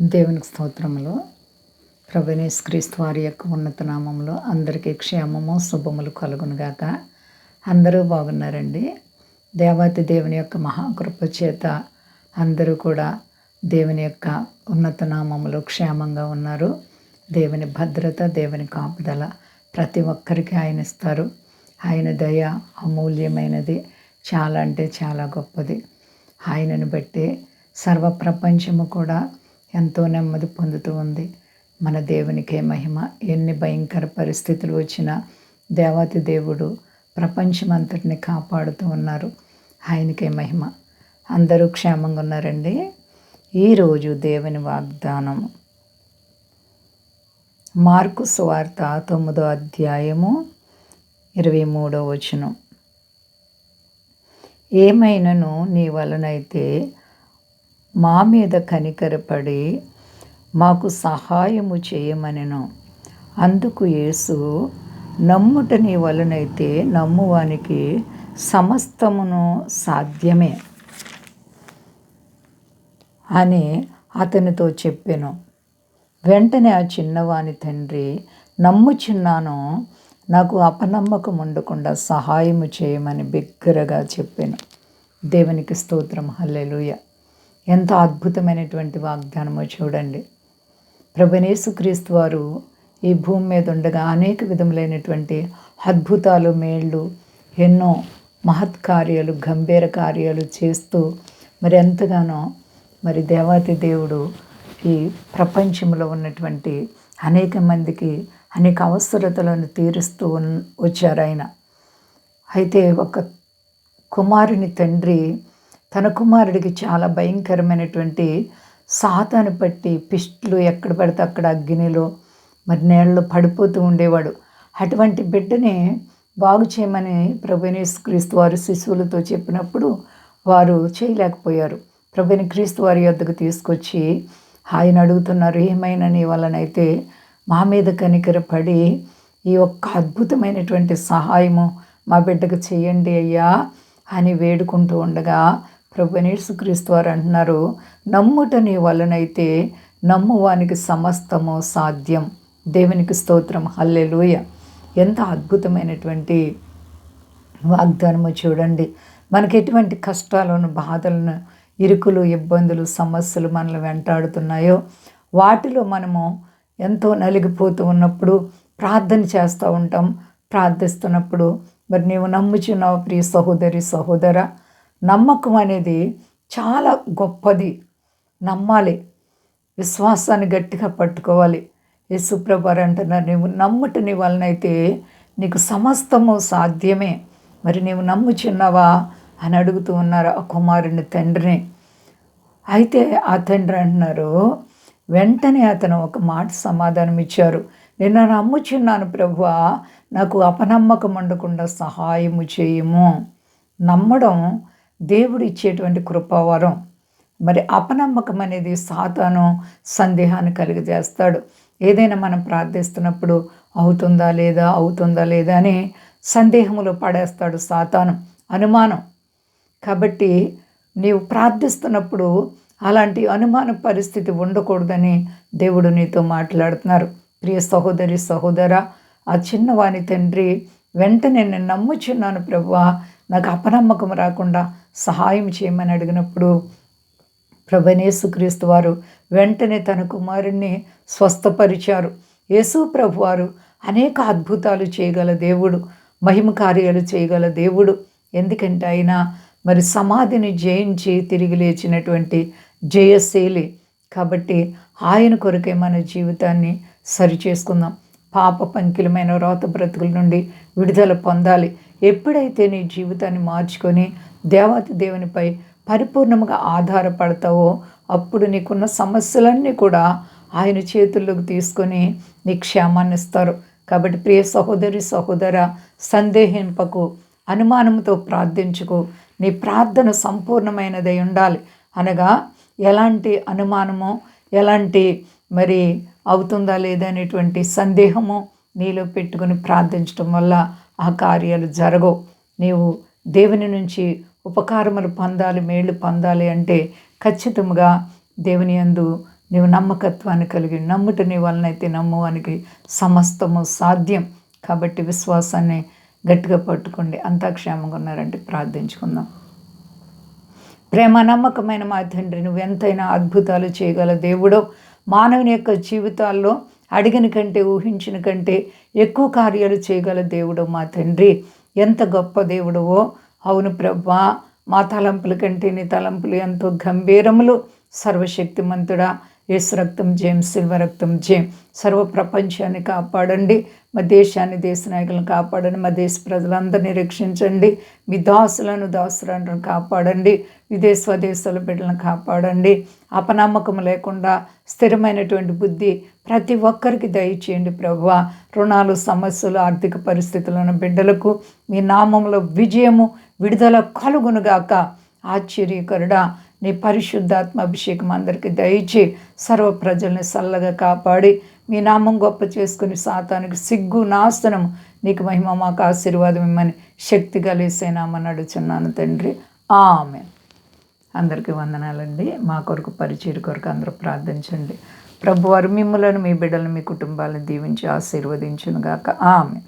దేవునికి స్తోత్రములు. ప్రభునేస్ క్రీస్తు వారి యొక్క ఉన్నత నామంలో అందరికీ క్షేమము శుభములు కలుగునుగాక. అందరూ బాగున్నారండి. దేవాతి దేవుని యొక్క మహాకృప చేత అందరూ కూడా దేవుని యొక్క ఉన్నత నామములో క్షేమంగా ఉన్నారు. దేవుని భద్రత దేవుని కాపుదల ప్రతి ఒక్కరికి ఆయన ఇస్తారు. ఆయన దయ అమూల్యమైనది. చాలా అంటే చాలా గొప్పది. ఆయనను బట్టి సర్వ ప్రపంచము కూడా ఎంతో నెమ్మది పొందుతూ ఉంది. మన దేవునికే మహిమ. ఎన్ని భయంకర పరిస్థితులు వచ్చినా దేవాతి దేవుడు ప్రపంచమంతటిని కాపాడుతూ ఉన్నారు. ఆయనకే మహిమ. అందరూ క్షేమంగా ఉన్నారండి. ఈరోజు దేవుని వాగ్దానం. మార్కు సువార్త తొమ్మిదో అధ్యాయము ఇరవై మూడో వచనం. ఏమైనను నీ వలనైతే మా మీద కనికరపడి మాకు సహాయము చేయమనెను. అందుకు యేసు నమ్ముట నీ వలనైతే నమ్మువానికి సమస్తమును సాధ్యమే అని అతనితో చెప్పాను. వెంటనే ఆ చిన్నవాని తండ్రి నమ్ముచున్నాను నాకు అపనమ్మకం ఉండకుండా సహాయము చేయమని బిగ్గరగా చెప్పాను. దేవునికి స్తోత్రం. హల్లెలూయ. ఎంత అద్భుతమైనటువంటి వాగ్దానమో చూడండి. ప్రభనేసుక్రీస్తు వారు ఈ భూమి మీద ఉండగా అనేక విధములైనటువంటి అద్భుతాలు మేళ్ళు ఎన్నో మహత్కార్యాలు గంభీర కార్యాలు చేస్తూ మరి ఎంతగానో మరి దేవాతి దేవుడు ఈ ప్రపంచంలో ఉన్నటువంటి అనేక మందికి అనేక అవసరతలను తీరుస్తూ వచ్చారు ఆయన. అయితే ఒక కుమారుని తండ్రి తన కుమారుడికి చాలా భయంకరమైనటువంటి సాతాను పట్టి పిస్టులు ఎక్కడ పడితే అక్కడ అగ్నిలో మరి నేలలో పడిపోతూ ఉండేవాడు. అటువంటి బిడ్డని బాగు చేయమని ప్రభుని క్రీస్తు వారు శిశువులతో చెప్పినప్పుడు వారు చేయలేకపోయారు. ప్రభుని క్రీస్తు వారి యొద్దకు తీసుకొచ్చి ఆయన అడుగుతున్నారు ఏమైనా నీ వలనైతే మా మీద కనికరపడి ఈ ఒక్క అద్భుతమైనటువంటి సహాయము మా బిడ్డకు చేయండి అయ్యా అని వేడుకుంటూ ఉండగా ప్రభు వారు అంటున్నారు నమ్ముట నీ వలనైతే నమ్మువానికి సమస్తము సాధ్యం. దేవునికి స్తోత్రం. హల్లెలూయ. ఎంత అద్భుతమైనటువంటి వాగ్దానము చూడండి. మనకి ఎటువంటి కష్టాలను బాధలను ఇరుకులు ఇబ్బందులు సమస్యలు మనల్ని వెంటాడుతున్నాయో వాటిలో మనము ఎంతో నలిగిపోతూ ఉన్నప్పుడు ప్రార్థన చేస్తూ ఉంటాం ప్రార్థిస్తున్నప్పుడు. మరి నీవు నమ్ముచున్నావు ప్రియ సహోదరి సహోదర నమ్మకం అనేది చాలా గొప్పది. నమ్మాలి. విశ్వాసాన్ని గట్టిగా పట్టుకోవాలి. యేసుప్రభారు అంటున్నారు నీవు నమ్ముటని వలనైతే నీకు సమస్తము సాధ్యమే. మరి నీవు నమ్ముచున్నావా? అని అడుగుతూ ఉన్నారు ఆ కుమారుని తండ్రిని. అయితే ఆ తండ్రి అంటున్నారు వెంటనే అతను ఒక మాట సమాధానం ఇచ్చారు. నేను నమ్ముచున్నాను ప్రభు నాకు అపనమ్మకం ఉండకుండా సహాయము చేయము. నమ్మడం దేవుడు ఇచ్చేటువంటి కృపావరం. మరి అపనమ్మకం అనేది సాతాను సందేహాన్ని కలిగజేస్తాడు. ఏదైనా మనం ప్రార్థిస్తున్నప్పుడు అవుతుందా లేదా అవుతుందా లేదా అని సందేహములో పడేస్తాడు సాతాను. అనుమానం. కాబట్టి నీవు ప్రార్థిస్తున్నప్పుడు అలాంటి అనుమాన పరిస్థితి ఉండకూడదని దేవుడు నీతో మాట్లాడుతున్నారు. ప్రియ సహోదరి సహోదర ఆ చిన్నవాని తండ్రి వెంటనే నేను నమ్ముచున్నాను ప్రభా. నాకు అపనమ్మకం రాకుండా సహాయం చేయమని అడిగినప్పుడు ప్రభనేసుక్రీస్తు వారు వెంటనే తన కుమారుణ్ణి స్వస్థపరిచారు. యేసు ప్రభు వారు అనేక అద్భుతాలు చేయగల దేవుడు మహిమ కార్యాలు చేయగల దేవుడు. ఎందుకంటే ఆయన మరి సమాధిని జయించి తిరిగి లేచినటువంటి జయశీలి. కాబట్టి ఆయన కొరకే మన జీవితాన్ని సరిచేసుకుందాం. పాప పంకిలమైన రోత బ్రతుకుల నుండి విడుదల పొందాలి. ఎప్పుడైతే నీ జీవితాన్ని మార్చుకొని దేవత దేవునిపై పరిపూర్ణంగా ఆధారపడతావో అప్పుడు నీకున్న సమస్యలన్నీ కూడా ఆయన చేతుల్లోకి తీసుకొని నీ క్షేమాన్ని ఇస్తారు. కాబట్టి ప్రియ సహోదరి సహోదర సందేహింపకు అనుమానంతో ప్రార్థించుకు. నీ ప్రార్థన సంపూర్ణమైనదై ఉండాలి. అనగా ఎలాంటి అనుమానము ఎలాంటి మరి అవుతుందా లేదా అనేటువంటి సందేహము నీలో పెట్టుకుని ప్రార్థించడం వల్ల ఆ కార్యాలు జరగవు. నీవు దేవుని నుంచి ఉపకారములు పొందాలి మేళ్ళు పొందాలి అంటే ఖచ్చితంగా దేవుని యందు నీవు నమ్మకత్వాన్ని కలిగి నమ్ముట నీ వలనైతే నమ్మువానికి సమస్తము సాధ్యం. కాబట్టి విశ్వాసాన్ని గట్టిగా పట్టుకోండి. అంతా క్షేమంగా ఉన్నారంటే ప్రార్థించుకుందాం. ప్రేమ నమ్మకమైన మా తండ్రి నువ్వు ఎంతైనా అద్భుతాలు చేయగల దేవుడో మానవుని యొక్క జీవితాల్లో అడిగిన కంటే ఊహించిన కంటే ఎక్కువ కార్యాలు చేయగల దేవుడు మా తండ్రి. ఎంత గొప్ప దేవుడవో. అవును ప్రభా మా తలంపుల కంటే నీ తలంపులు ఎంతో గంభీరములు. సర్వశక్తిమంతుడా యేసు రక్తం జేమ్ సిల్వ రక్తం జేమ్ సర్వ ప్రపంచాన్ని కాపాడండి. మా దేశాన్ని దేశ నాయకులను కాపాడండి. మా దేశ ప్రజలందరినీ రక్షించండి. మీ దాసులను దాసులను కాపాడండి. విదేశ స్వదేశాల బిడ్డలను కాపాడండి. అపనమ్మకం లేకుండా స్థిరమైనటువంటి బుద్ధి ప్రతి ఒక్కరికి దయచేయండి ప్రభు రుణాలు సమస్యలు ఆర్థిక పరిస్థితులను బిడ్డలకు మీ నామంలో విజయము విడుదల కలుగునుగాక. ఆశ్చర్యకరుడా నీ పరిశుద్ధాత్మ అభిషేకం అందరికీ దయచి సర్వ ప్రజల్ని చల్లగా కాపాడి మీ నామం గొప్ప చేసుకుని సాతానికి సిగ్గు నాశనం నీకు మహిమ మాకు ఆశీర్వాదం ఇమ్మని శక్తి కలిసేనామని అడుచున్నాను తండ్రి. ఆమె అందరికీ వందనాలండి. మా కొరకు పరిచయం కొరకు అందరూ ప్రార్థించండి. ప్రభువారు మిమ్మలను మీ బిడ్డలను మీ కుటుంబాలను దీవించి ఆశీర్వదించునుగాక. ఆమె